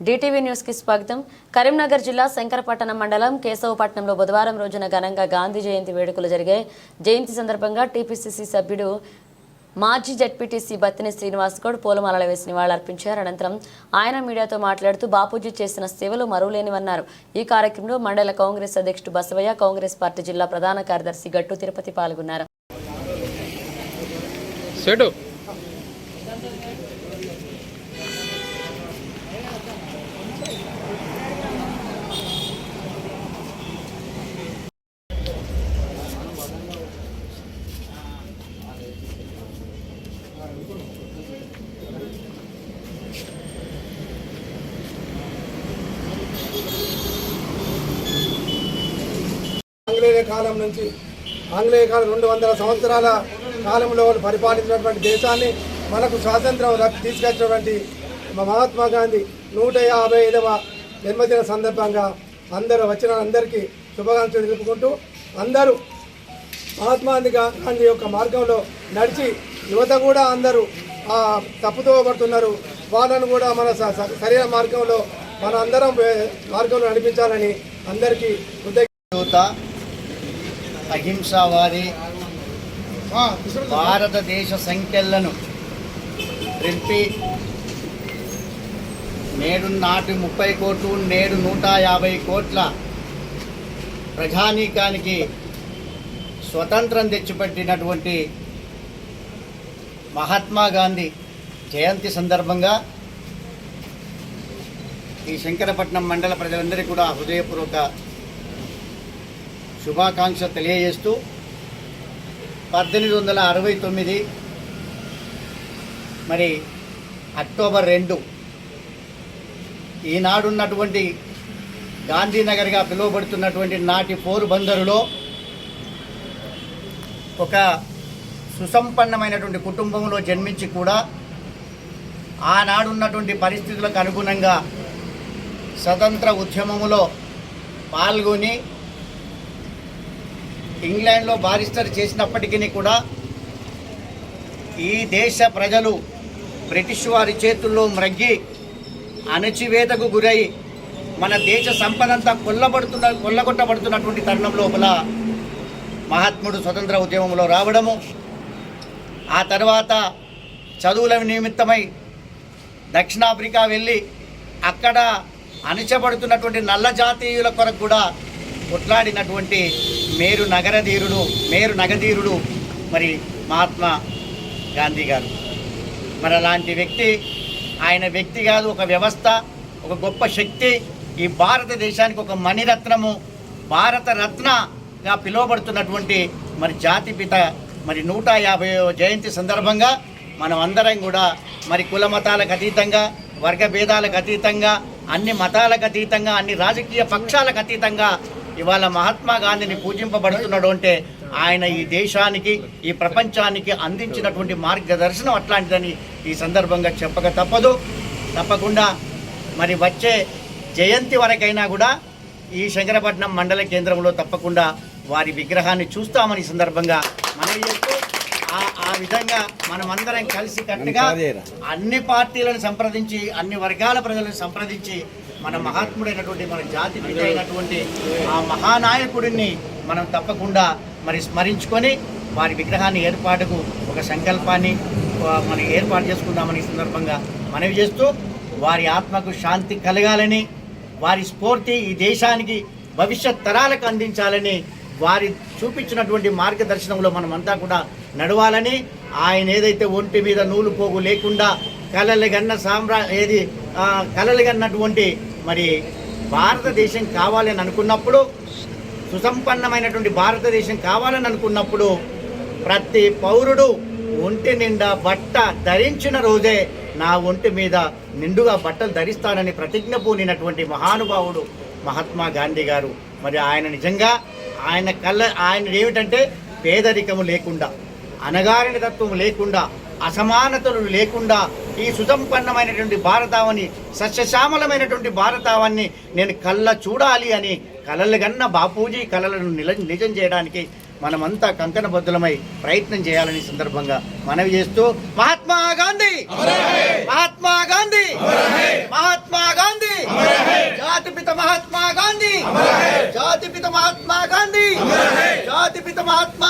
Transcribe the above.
DTV న్యూస్కి స్వాగతం. కరీంనగర్ జిల్లా శంకరపట్టణం మండలం కేశవపట్నంలో బుధవారం రోజున ఘనంగా గాంధీ జయంతి వేడుకలు జరిగాయి. జయంతి సందర్భంగా టీపీసీసీ సభ్యుడు మాజీ జడ్పీటీసీ బత్తిని శ్రీనివాస్ గౌడ్ పూలమాలలు వేసి నివాళులర్పించారు. అనంతరం ఆయన మీడియాతో మాట్లాడుతూ బాపూజీ చేసిన సేవలు మరువలేనివన్నారు. ఈ కార్యక్రమంలో మండల కాంగ్రెస్ అధ్యక్షుడు బసవయ్య కాంగ్రెస్ పార్టీ జిల్లా ప్రధాన కార్యదర్శి గట్టు తిరుపతి పాల్గొన్నారు. ఆంగ్లేయ కాలం నుంచి ఆంగ్లేయ కాలం రెండు వందల సంవత్సరాల కాలంలో వాళ్ళు పరిపాలించినటువంటి దేశాన్ని మనకు స్వాతంత్రం తీసుకొచ్చినటువంటి మహాత్మా గాంధీ నూట యాభై ఐదవ జన్మదిన సందర్భంగా అందరూ వచ్చిన అందరికీ శుభాకాంక్షలు తెలుపుకుంటూ అందరూ మహాత్మా గాంధీ యొక్క మార్గంలో నడిచి యువత కూడా అందరూ తప్పుతో పడుతున్నారు. వాళ్ళను కూడా మన సరైన మార్గంలో మన అందరం మార్గంలో నడిపించాలని అందరికీ యువత అహింసావాది భారతదేశ సంఖ్యలను రింపి నేడు నాటి ముప్పై కోట్లు నేడు నూట యాభై కోట్ల ప్రజానీకానికి స్వతంత్రం తెచ్చిపెట్టినటువంటి మహాత్మా గాంధీ జయంతి సందర్భంగా ఈ శంకరపట్నం మండల ప్రజలందరికీ కూడా హృదయపూర్వక శుభాకాంక్ష తెలియజేస్తూ పద్దెనిమిది వందల అరవై తొమ్మిది మరి అక్టోబర్ రెండు ఈనాడున్నటువంటి గాంధీనగర్గా పిలువబడుతున్నటువంటి నాటి పోరుబందరులో ఒక సుసంపన్నమైనటువంటి కుటుంబంలో జన్మించి కూడా ఆనాడున్నటువంటి పరిస్థితులకు అనుగుణంగా స్వతంత్ర ఉద్యమములో పాల్గొని ఇంగ్లాండ్లో బారిస్టర్ చేసినప్పటికీ కూడా ఈ దేశ ప్రజలు బ్రిటిష్ వారి చేతుల్లో మ్రగ్గి అణచివేతకు గురై మన దేశ సంపదంతా కొల్లబడుతున్న కొల్లగొట్టబడుతున్నటువంటి తరుణం లోపల మహాత్ముడు స్వతంత్ర ఉద్యమంలో రావడము ఆ తర్వాత చదువుల నిమిత్తమై దక్షిణాఫ్రికా వెళ్ళి అక్కడ అణచబడుతున్నటువంటి నల్ల జాతీయుల కొరకు కూడా కొట్లాడినటువంటి మేరు నగరధీరుడు మేరు నగధీరుడు మరి మహాత్మా గాంధీ గారు. మరి అలాంటి వ్యక్తి ఆయన వ్యక్తి కాదు ఒక వ్యవస్థ ఒక గొప్ప శక్తి. ఈ భారతదేశానికి ఒక మణిరత్నము భారతరత్నగా పిలువబడుతున్నటువంటి మరి జాతిపిత మరి నూట యాభై జయంతి సందర్భంగా మనం అందరం కూడా మరి కుల మతాలకు అతీతంగా వర్గ భేదాలకు అతీతంగా అన్ని మతాలకు అతీతంగా అన్ని రాజకీయ పక్షాలకు అతీతంగా ఇవాళ మహాత్మా గాంధీని పూజింపబడుతున్నాడు అంటే ఆయన ఈ దేశానికి ఈ ప్రపంచానికి అందించినటువంటి మార్గదర్శనం అట్లాంటిదని ఈ సందర్భంగా చెప్పక తప్పదు. తప్పకుండా మరి వచ్చే జయంతి వరకైనా కూడా ఈ శంకరపట్నం మండల కేంద్రంలో తప్పకుండా వారి విగ్రహాన్ని చూస్తామని సందర్భంగా మనవి చేస్తూ ఆ విధంగా మనమందరం కలిసి కట్టుగా అన్ని పార్టీలను సంప్రదించి అన్ని వర్గాల ప్రజలను సంప్రదించి మన మహాత్ముడైనటువంటి మన జాతి పిత అయినటువంటి ఆ మహానాయకుడిని మనం తప్పకుండా మరి స్మరించుకొని వారి విగ్రహాన్ని ఏర్పాటుకు ఒక సంకల్పాన్ని మనం ఏర్పాటు చేసుకుందామని ఈ సందర్భంగా మనవి చేస్తూ వారి ఆత్మకు శాంతి కలగాలని వారి స్ఫూర్తి ఈ దేశానికి భవిష్యత్ తరాలకు అందించాలని వారి చూపించినటువంటి మార్గదర్శనంలో మనమంతా కూడా నడవాలని ఆయన ఏదైతే ఒంటి మీద నూలు పోగు లేకుండా కలలిగన్న సామ్రా ఏది కలలిగన్నటువంటి మరి భారతదేశం కావాలని అనుకున్నప్పుడు సుసంపన్నమైనటువంటి భారతదేశం కావాలని అనుకున్నప్పుడు ప్రతి పౌరుడు ఒంటి నిండా బట్ట ధరించిన రోజే నా ఒంటి మీద నిండుగా బట్టలు ధరిస్తానని ప్రతిజ్ఞ పూనినటువంటి మహానుభావుడు మహాత్మా గాంధీ గారు. మరి ఆయన నిజంగా ఆయన కళ్ళ ఆయన ఏమిటంటే పేదరికము లేకుండా అనగారిన తత్వం లేకుండా అసమానతలు లేకుండా ఈ సుసంపన్నమైనటువంటి భారతావని సస్యశ్యామలమైనటువంటి భారతావాన్ని నేను కళ్ళ చూడాలి అని కలలు గన్న బాపూజీ కలలను నిల నిజం చేయడానికి మనమంతా కంకణబద్ధులమై ప్రయత్నం చేయాలని సందర్భంగా మనవి చేస్తూ మహాత్మా గాంధీ! మహాత్మా గాంధీ! మహాత్మా గాంధీ! మహాత్మా